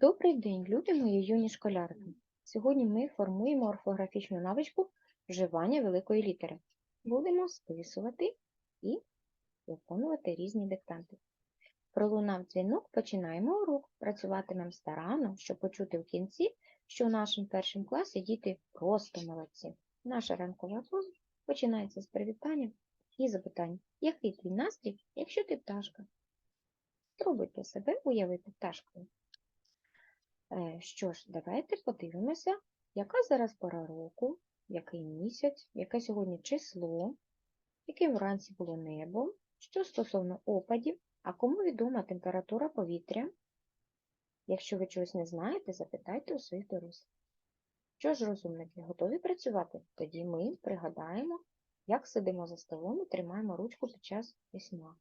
Добрий день, любі мої юні школярки. Сьогодні ми формуємо орфографічну навичку вживання великої літери. Будемо списувати і виконувати різні диктанти. Пролунав дзвінок, починаємо урок. Працюватимемо старанно, щоб почути в кінці, що у нашому першому класі діти просто молодці. Наша ранкова поза починається з привітання і запитань. Який твій настрій, якщо ти пташка? Спробуйте себе уявити пташкою. Е, Що ж, давайте подивимося, яка зараз пора року, який місяць, яке сьогодні число, яке вранці було небо, що стосовно опадів, а кому відома температура повітря. Якщо ви чогось не знаєте, запитайте у своїх дорослих. Що ж, розумники, готові працювати? Тоді ми пригадаємо, як сидимо за столом і тримаємо ручку під час письма.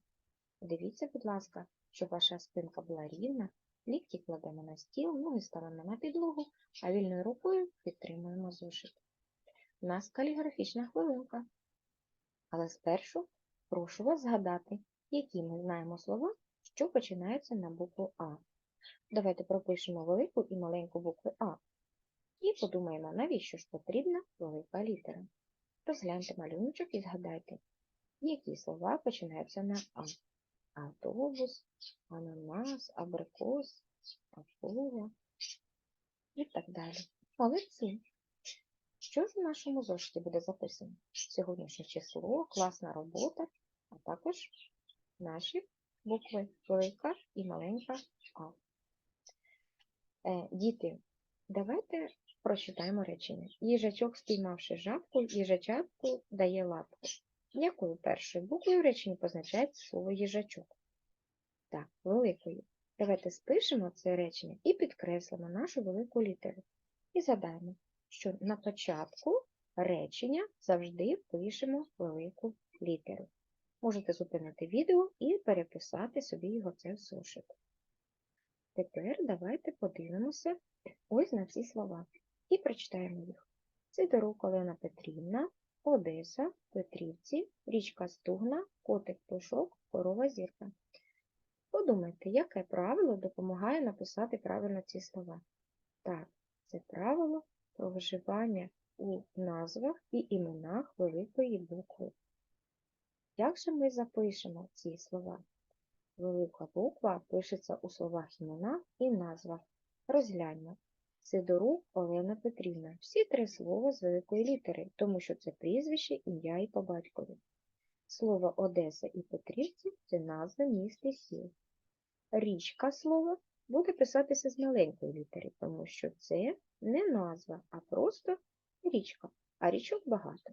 Дивіться, будь ласка, щоб ваша спинка була рівна, лікті кладемо на стіл, ноги ставимо на підлогу, а вільною рукою підтримуємо зошит. У нас каліграфічна хвилинка. Але спершу прошу вас згадати, які ми знаємо слова, що починаються на букву А. Давайте пропишемо велику і маленьку букви А. І подумаємо, навіщо ж потрібна велика літера. Розгляньте малюночок і згадайте, які слова починаються на А. Автобус, ананас, абрикос, акула і так далі. Молодці! Що ж у нашому зошиті буде записано? Сьогоднішнє число, класна робота, а також наші букви велика і маленька А. Е, Діти, давайте прочитаємо речення. Їжачок, спіймавши жабку, їжачатку дає лапку. Якою першою буквою в реченні позначається слово їжачок? Так, великою. Давайте спишемо це речення і підкреслимо нашу велику літеру. І згадаємо, що на початку речення завжди пишемо велику літеру. Можете зупинити відео і переписати собі його це в зошит. Тепер давайте подивимося ось на ці слова і прочитаємо їх. Сидорук Олена Петрівна, Одеса, Петрівці, річка Стугна, котик Пушок, корова зірка. Подумайте, яке правило допомагає написати правильно ці слова. Так, це правило про вживання у назвах і іменах великої букви. Як же ми запишемо ці слова? Велика буква пишеться у словах іменах і назвах. Розгляньмо. Сидорук Олена Петрівна. Всі три слова з великої літери, тому що це прізвище, ім'я і по батькові. Слово Одеса і Петрівці це назви міст і сіл. Річка слово буде писатися з маленької літери, тому що це не назва, а просто річка, а річок багато.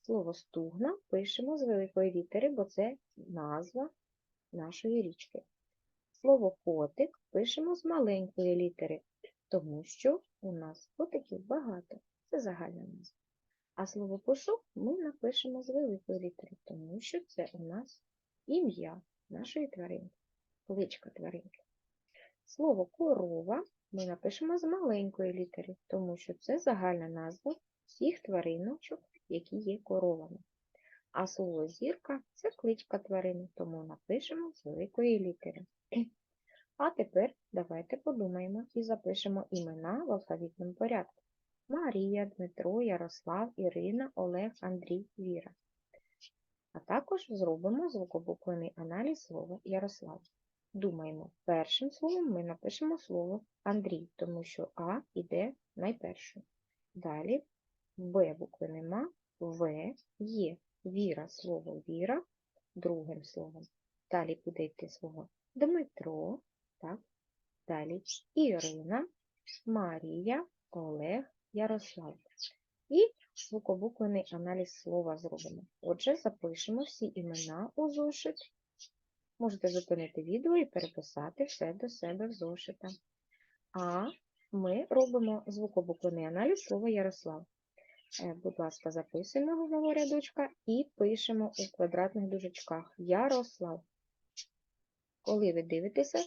Слово стугна пишемо з великої літери, бо це назва нашої річки. Слово котик пишемо з маленької літери, тому що у нас котиків багато. Це загальна назва. А слово пошук ми напишемо з великої літери, тому що це у нас ім'я нашої тваринки, кличка тваринки. Слово корова ми напишемо з маленької літери, тому що це загальна назва всіх твариночок, які є коровами. А слово зірка це кличка тварини, тому напишемо з великої літери. А тепер давайте подумаємо і запишемо імена в алфавітному порядку. Марія, Дмитро, Ярослав, Ірина, Олег, Андрій, Віра. А також зробимо звукобуквений аналіз слова Ярослав. Думаємо, першим словом ми напишемо слово Андрій, тому що А йде найпершою. Далі Б букви нема, В є. Віра слово Віра другим словом. Далі буде йти слово Дмитро, так? Ірина, Марія, Олег, Ярослав. І звукобуквений аналіз слова зробимо. Отже, запишемо всі імена у зошит. Можете зупинити відео і переписати все до себе в зошита. А ми робимо звукобуквений аналіз слова Ярослав. Е, Будь ласка, записуємо головного рядочка і пишемо у квадратних дужечках Ярослав. Коли ви дивитеся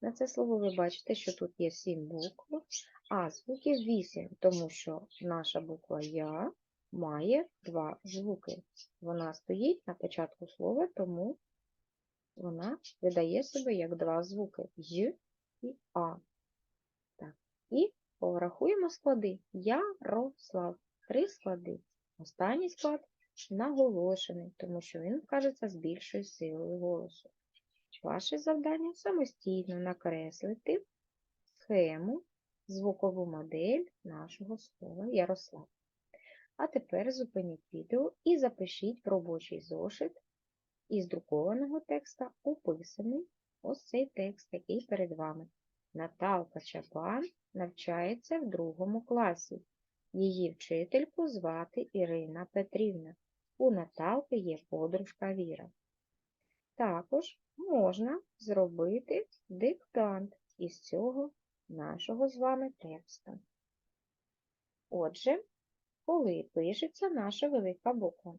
на це слово, ви бачите, що тут є 7 букв, а звуків 8, тому що наша буква Я має два звуки. Вона стоїть на початку слова, тому вона видає себе як два звуки Й і А. І порахуємо склади. Ярослав. Три склади. Останній склад наголошений, тому що він вкажеться з більшою силою голосу. Ваше завдання самостійно накреслити схему, звукову модель нашого слова Ярослав. А тепер зупиніть відео і запишіть в робочий зошит із друкованого текста описаний ось цей текст, який перед вами. Наталка Чапан навчається в другому класі. Її вчительку звати Ірина Петрівна. У Наталки є подружка Віра. Також можна зробити диктант із цього нашого з вами тексту. Отже, коли пишеться наша велика буква?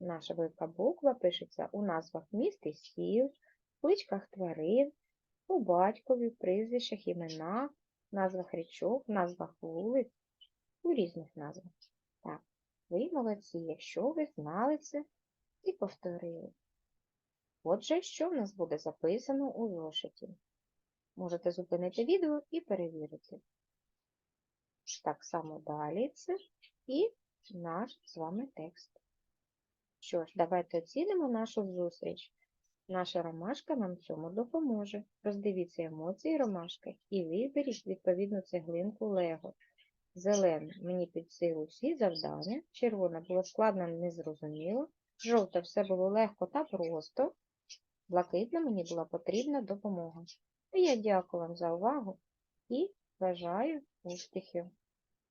Наша велика буква пишеться у назвах міст і сіл, кличках тварин, у батькові, прізвищах, іменах, назвах річок, назвах вулиць, у різних назвах. Так, ви молодці, якщо ви знали це і повторили. Отже, що в нас буде записано у зошиті? Можете зупинити відео і перевірити. Так само далі це і наш з вами текст. Що ж, давайте оцінимо нашу зустріч. Наша ромашка нам цьому допоможе. Роздивіться емоції ромашки і виберіть відповідну цеглинку Лего. Зелена мені під силу всі завдання, червона було складно незрозуміло, жовта все було легко та просто, блакитна мені була потрібна допомога. Я дякую вам за увагу і бажаю успіхів!